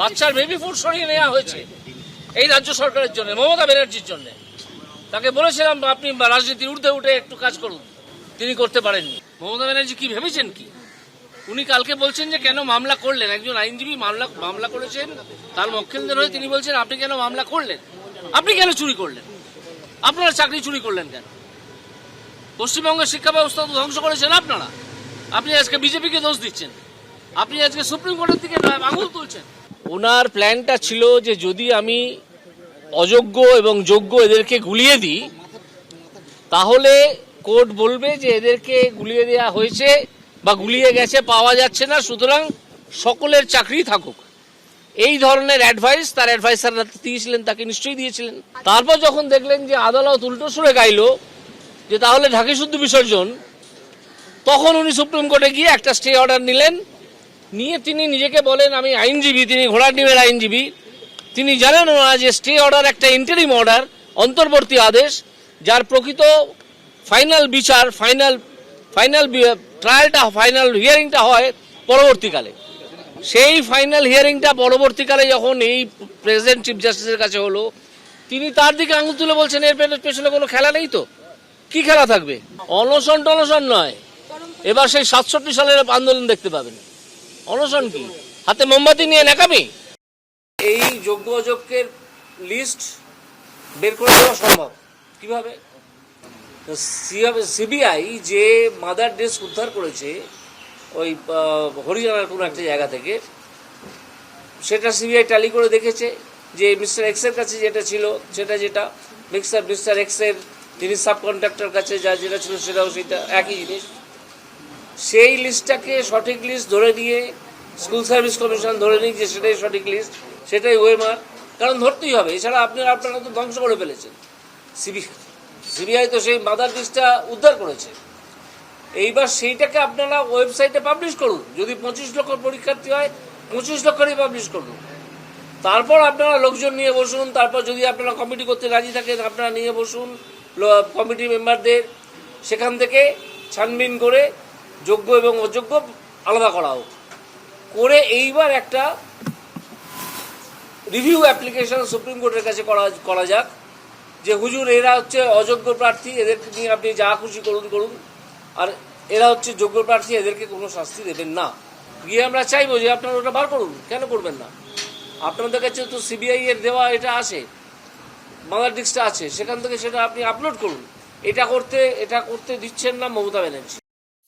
বাচ্চার baby food সরিয়ে নেওয়া হয়েছে এই রাজ্য সরকারের জন্য, মমতা ব্যানার্জির জন্য। তাকে বলেছিলাম, আপনি রাজনীতির ঊর্ধ্বে উঠে একটু কাজ করুন। তিনি করতে পারেননি। মমতা ব্যানার্জি কি ভেবেছেন কি? উনি কালকে বলছেন যে, কেন মামলা করলেন? একজন আইনজীবী মামলা মামলা করেছেন, তার মক্কেলদের হয়ে তিনি বলছেন, আপনি কেন মামলা করলেন? আপনি কেন চুরি করলেন? আপনারা চাকরি চুরি করলেন কেন? পশ্চিমবঙ্গের শিক্ষা ব্যবস্থা তো ধ্বংস করেছেন আপনারা। আপনি আজকে বিজেপিকে দোষ দিচ্ছেন। আপনি আজকে সুপ্রিম কোর্টের দিকে আঙুল তুলছেন। ওনার প্ল্যানটা ছিল যে যদি আমি অযোগ্য এবং যোগ্য এদেরকে গুলিয়ে দিই, তাহলে কোর্ট বলবে যে এদেরকে গুলিয়ে দেওয়া হয়েছে বা গুলিয়ে গেছে, পাওয়া যাচ্ছে না, সুতরাং সকলের চাকরি থাকুক। এই ধরনের অ্যাডভাইস তার অ্যাডভাইসাররা দিয়েছিলেন, তাকে নিশ্চয়ই দিয়েছিলেন। তারপর যখন দেখলেন যে আদালত উল্টো সুরে গাইলো, যে তাহলে ঢাকি শুদ্ধ বিসর্জন, তখন উনি সুপ্রিম কোর্টে গিয়ে একটা স্টে অর্ডার নিলেন নিয়ে তিনি নিজেকে বলেন, আমি আইনজীবী, তিনি ঘোড়ার ডিমের আইনজীবী। তিনি জানেন না যে স্টে অর্ডার একটা ইন্টারিম অর্ডার অন্তর্বর্তী আদেশ, যার প্রকৃত ফাইনাল বিচার ফাইনাল ফাইনাল ট্রায়ালটা ফাইনাল হিয়ারিংটা হয় পরবর্তীকালে। সেই ফাইনাল হিয়ারিংটা পরবর্তীকালে যখন এই প্রেসিডেন্ট চিফ জাস্টিসের কাছে হলো, তিনি তার দিকে আঙুল তুলে বলছেন, এর পেছনে- কোনো খেলা নেই তো? কি খেলা থাকবে? অনশন টনশন নয়। এবার সেই সাতষট্টি সালের আন্দোলন দেখতে পাবেন। অনশন কি? হাতে মোমবাতি নিয়ে নাকামি এই যোগ্য অযোগ্যের লিস্ট বের করে দেওয়া সম্ভব। কীভাবে? সিবিআই যে মাদার ডেস্ক উদ্ধার করেছে, ওই হরিয়ানার কোনো একটা জায়গা থেকে, সেটা সিবিআই ট্যালি করে দেখেছে যে মিস্টার এক্সের কাছে যেটা ছিল, সেটা যেটা মিক্সার মিস্টার এক্সের তিনি সাব কন্ট্রাক্টর কাছে যা যেটা ছিল, সেটাও সেটা একই জিনিস। সেই লিস্টটাকে সঠিক লিস্ট ধরে নিয়ে, স্কুল সার্ভিস কমিশন ধরে নিয়ে যে সেটাই সঠিক লিস্ট, সেটাই ওয়েমার। কারণ ধরতেই হবে, এছাড়া আপনারা আপনারা তো ধ্বংস করে ফেলেছেন। সিবি, সিবিআই তো সেই মাদার লিস্টটা উদ্ধার করেছে। এইবার সেইটাকে আপনারা ওয়েবসাইটে পাবলিশ করুন। যদি পঁচিশ লক্ষ পরীক্ষার্থী হয়, পঁচিশ লক্ষেরই পাবলিশ করুন। তারপর আপনারা লোকজন নিয়ে বসুন, তারপর যদি আপনারা কমিটি করতে রাজি থাকেন, আপনারা নিয়ে বসুন কমিটি মেম্বারদের। সেখান থেকে ছানবিন করে যোগ্য এবং অযোগ্য আলাদা করা হোক। করে এইবার একটা রিভিউ অ্যাপ্লিকেশন সুপ্রিম কোর্টের কাছে করা করা যাক যে হুজুর এরা হচ্ছে অযোগ্য প্রার্থী, এদেরকে নিয়ে আপনি যা খুশি করুন করুন। আর এরা হচ্ছে যোগ্য প্রার্থী, এদেরকে কোনো শাস্তি দেবেন না। গিয়ে আমরা চাইব যে আপনারা ওটা বার করুন, কেন করবেন না? আপনাদের কাছে তো সিবিআই এর দেওয়া এটা আছে বাংলা ডিস্কটা আছে, সেখান থেকে সেটা আপনি আপলোড করুন। এটা করতে এটা করতে দিচ্ছেন না মমতা ব্যানার্জি।